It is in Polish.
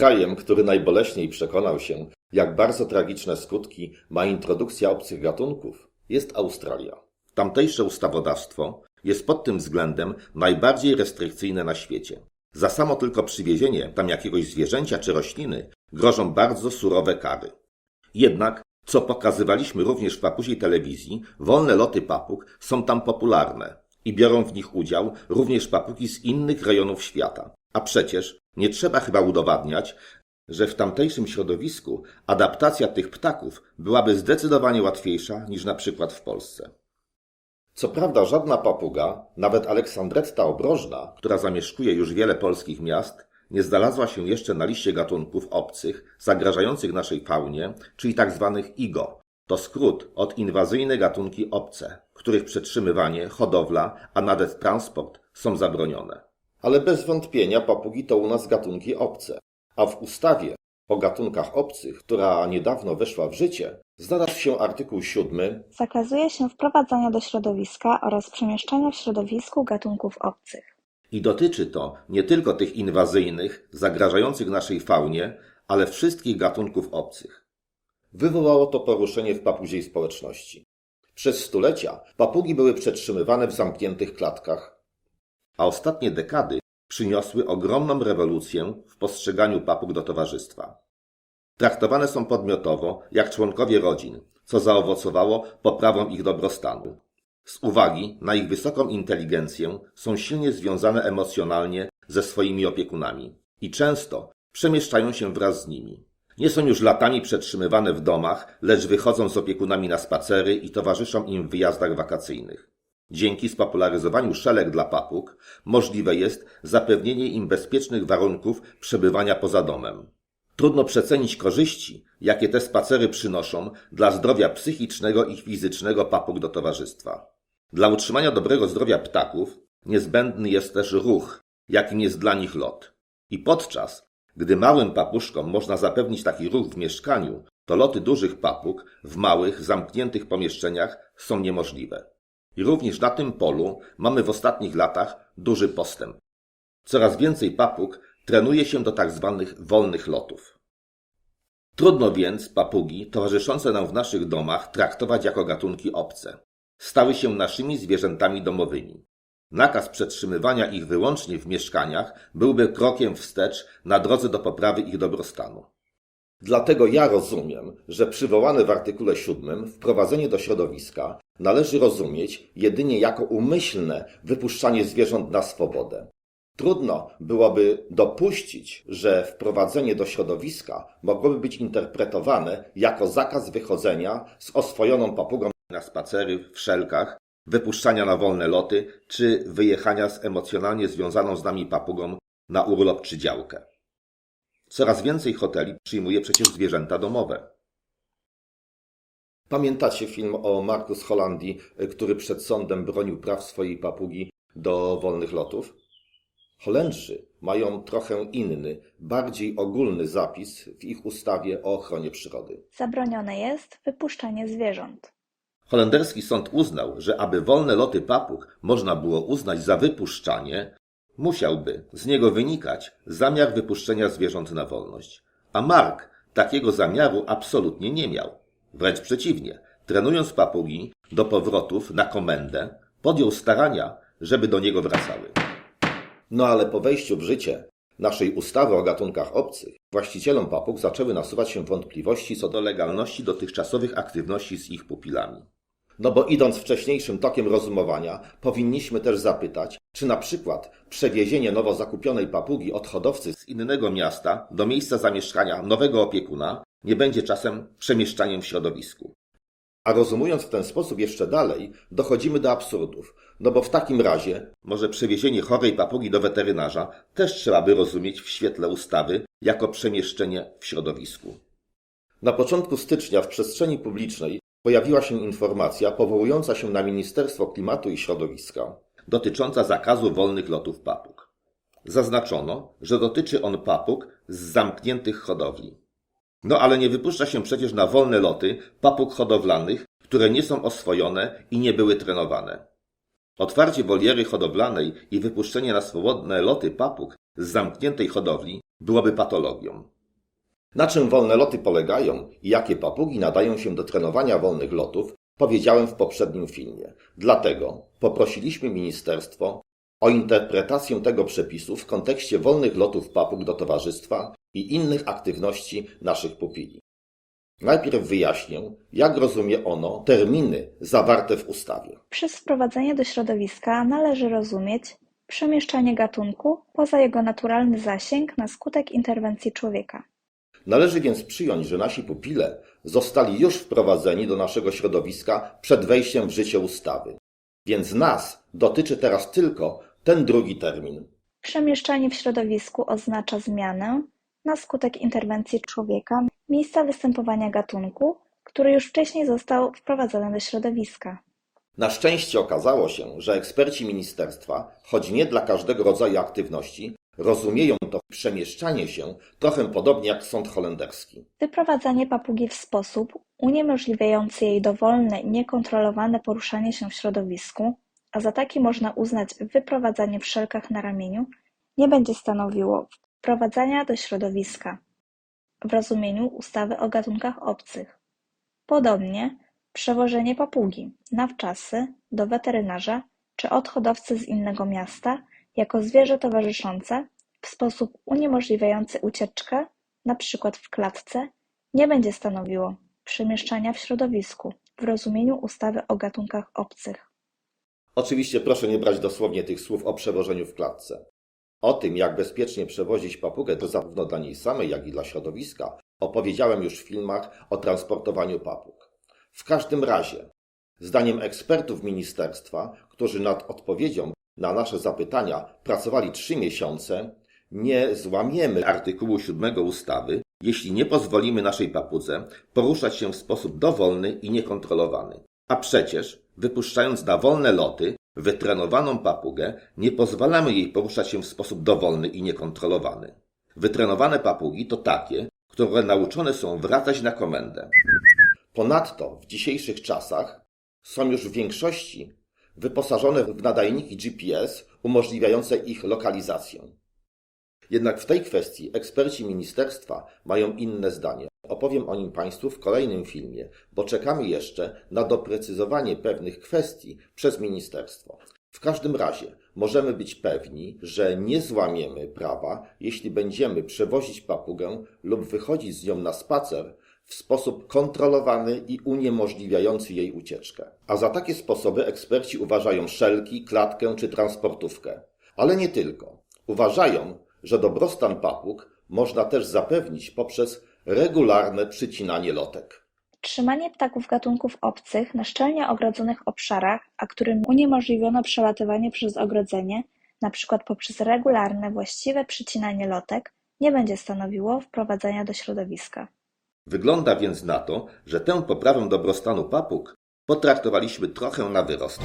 Krajem, który najboleśniej przekonał się, jak bardzo tragiczne skutki ma introdukcja obcych gatunków, jest Australia. Tamtejsze ustawodawstwo jest pod tym względem najbardziej restrykcyjne na świecie. Za samo tylko przywiezienie tam jakiegoś zwierzęcia czy rośliny grożą bardzo surowe kary. Jednak, co pokazywaliśmy również w papusiej telewizji, wolne loty papug są tam popularne i biorą w nich udział również papugi z innych rejonów świata. A przecież nie trzeba chyba udowadniać, że w tamtejszym środowisku adaptacja tych ptaków byłaby zdecydowanie łatwiejsza niż na przykład w Polsce. Co prawda żadna papuga, nawet Aleksandretta obrożna, która zamieszkuje już wiele polskich miast, nie znalazła się jeszcze na liście gatunków obcych zagrażających naszej faunie, czyli tzw. IGO. To skrót od inwazyjne gatunki obce, których przetrzymywanie, hodowla, a nawet transport są zabronione. Ale bez wątpienia papugi to u nas gatunki obce, a w ustawie o gatunkach obcych, która niedawno weszła w życie, znalazł się artykuł 7 Zakazuje się wprowadzania do środowiska oraz przemieszczania w środowisku gatunków obcych. I dotyczy to nie tylko tych inwazyjnych, zagrażających naszej faunie, ale wszystkich gatunków obcych. Wywołało to poruszenie w papuziej społeczności. Przez stulecia papugi były przetrzymywane w zamkniętych klatkach, a ostatnie dekady przyniosły ogromną rewolucję w postrzeganiu papug do towarzystwa. Traktowane są podmiotowo, jak członkowie rodzin, co zaowocowało poprawą ich dobrostanu. Z uwagi na ich wysoką inteligencję są silnie związane emocjonalnie ze swoimi opiekunami i często przemieszczają się wraz z nimi. Nie są już latami przetrzymywane w domach, lecz wychodzą z opiekunami na spacery i towarzyszą im w wyjazdach wakacyjnych. Dzięki spopularyzowaniu szelek dla papug możliwe jest zapewnienie im bezpiecznych warunków przebywania poza domem. Trudno przecenić korzyści, jakie te spacery przynoszą dla zdrowia psychicznego i fizycznego papug do towarzystwa. Dla utrzymania dobrego zdrowia ptaków niezbędny jest też ruch, jakim jest dla nich lot. I podczas, gdy małym papuszkom można zapewnić taki ruch w mieszkaniu, to loty dużych papug w małych, zamkniętych pomieszczeniach są niemożliwe. I również na tym polu mamy w ostatnich latach duży postęp. Coraz więcej papug trenuje się do tak zwanych wolnych lotów. Trudno więc papugi towarzyszące nam w naszych domach traktować jako gatunki obce. Stały się naszymi zwierzętami domowymi. Nakaz przetrzymywania ich wyłącznie w mieszkaniach byłby krokiem wstecz na drodze do poprawy ich dobrostanu. Dlatego ja rozumiem, że przywołane w artykule 7 wprowadzenie do środowiska należy rozumieć jedynie jako umyślne wypuszczanie zwierząt na swobodę. Trudno byłoby dopuścić, że wprowadzenie do środowiska mogłoby być interpretowane jako zakaz wychodzenia z oswojoną papugą na spacery w szelkach, wypuszczania na wolne loty czy wyjechania z emocjonalnie związaną z nami papugą na urlop czy działkę. Coraz więcej hoteli przyjmuje przecież zwierzęta domowe. Pamiętacie film o Marku z Holandii, który przed sądem bronił praw swojej papugi do wolnych lotów? Holendrzy mają trochę inny, bardziej ogólny zapis w ich ustawie o ochronie przyrody. Zabronione jest wypuszczanie zwierząt. Holenderski sąd uznał, że aby wolne loty papug można było uznać za wypuszczanie, musiałby z niego wynikać zamiar wypuszczenia zwierząt na wolność. A Mark takiego zamiaru absolutnie nie miał. Wręcz przeciwnie, trenując papugi do powrotów na komendę, podjął starania, żeby do niego wracały. No ale po wejściu w życie naszej ustawy o gatunkach obcych, właścicielom papug zaczęły nasuwać się wątpliwości co do legalności dotychczasowych aktywności z ich pupilami. No bo idąc wcześniejszym tokiem rozumowania, powinniśmy też zapytać, czy na przykład przewiezienie nowo zakupionej papugi od hodowcy z innego miasta do miejsca zamieszkania nowego opiekuna nie będzie czasem przemieszczaniem w środowisku. A rozumując w ten sposób jeszcze dalej, dochodzimy do absurdów, no bo w takim razie może przewiezienie chorej papugi do weterynarza też trzeba by rozumieć w świetle ustawy jako przemieszczenie w środowisku. Na początku stycznia w przestrzeni publicznej pojawiła się informacja powołująca się na Ministerstwo Klimatu i Środowiska dotycząca zakazu wolnych lotów papug. Zaznaczono, że dotyczy on papug z zamkniętych hodowli. No ale nie wypuszcza się przecież na wolne loty papug hodowlanych, które nie są oswojone i nie były trenowane. Otwarcie woliery hodowlanej i wypuszczenie na swobodne loty papug z zamkniętej hodowli byłoby patologią. Na czym wolne loty polegają i jakie papugi nadają się do trenowania wolnych lotów, powiedziałem w poprzednim filmie. Dlatego poprosiliśmy ministerstwo o interpretację tego przepisu w kontekście wolnych lotów papug do towarzystwa i innych aktywności naszych pupili. Najpierw wyjaśnię, jak rozumie ono terminy zawarte w ustawie. Przez wprowadzenie do środowiska należy rozumieć przemieszczanie gatunku poza jego naturalny zasięg na skutek interwencji człowieka. Należy więc przyjąć, że nasi pupile zostali już wprowadzeni do naszego środowiska przed wejściem w życie ustawy. Więc nas dotyczy teraz tylko ten drugi termin. Przemieszczanie w środowisku oznacza zmianę na skutek interwencji człowieka miejsca występowania gatunku, który już wcześniej został wprowadzony do środowiska. Na szczęście okazało się, że eksperci ministerstwa, choć nie dla każdego rodzaju aktywności, rozumieją to przemieszczanie się trochę podobnie jak sąd holenderski. Wyprowadzanie papugi w sposób uniemożliwiający jej dowolne niekontrolowane poruszanie się w środowisku, a za taki można uznać wyprowadzanie w szelkach na ramieniu, nie będzie stanowiło wprowadzania do środowiska w rozumieniu ustawy o gatunkach obcych. Podobnie przewożenie papugi na wczasy do weterynarza czy od hodowcy z innego miasta jako zwierzę towarzyszące w sposób uniemożliwiający ucieczkę, np. w klatce, nie będzie stanowiło przemieszczania w środowisku w rozumieniu ustawy o gatunkach obcych. Oczywiście proszę nie brać dosłownie tych słów o przewożeniu w klatce. O tym, jak bezpiecznie przewozić papugę, to zarówno dla niej samej, jak i dla środowiska, opowiedziałem już w filmach o transportowaniu papug. W każdym razie, zdaniem ekspertów ministerstwa, którzy nad odpowiedzią na nasze zapytania pracowali trzy miesiące, nie złamiemy artykułu 7 ustawy, jeśli nie pozwolimy naszej papudze poruszać się w sposób dowolny i niekontrolowany. A przecież, wypuszczając na wolne loty wytrenowaną papugę, nie pozwalamy jej poruszać się w sposób dowolny i niekontrolowany. Wytrenowane papugi to takie, które nauczone są wracać na komendę. Ponadto w dzisiejszych czasach są już w większości wyposażone w nadajniki GPS umożliwiające ich lokalizację. Jednak w tej kwestii eksperci ministerstwa mają inne zdanie. Opowiem o nim Państwu w kolejnym filmie, bo czekamy jeszcze na doprecyzowanie pewnych kwestii przez ministerstwo. W każdym razie możemy być pewni, że nie złamiemy prawa, jeśli będziemy przewozić papugę lub wychodzić z nią na spacer w sposób kontrolowany i uniemożliwiający jej ucieczkę. A za takie sposoby eksperci uważają szelki, klatkę czy transportówkę. Ale nie tylko. Uważają, że dobrostan papug można też zapewnić poprzez regularne przycinanie lotek. Trzymanie ptaków gatunków obcych na szczelnie ogrodzonych obszarach, a którym uniemożliwiono przelatywanie przez ogrodzenie, np. poprzez regularne, właściwe przycinanie lotek, nie będzie stanowiło wprowadzenia do środowiska. Wygląda więc na to, że tę poprawę dobrostanu papug potraktowaliśmy trochę na wyrost.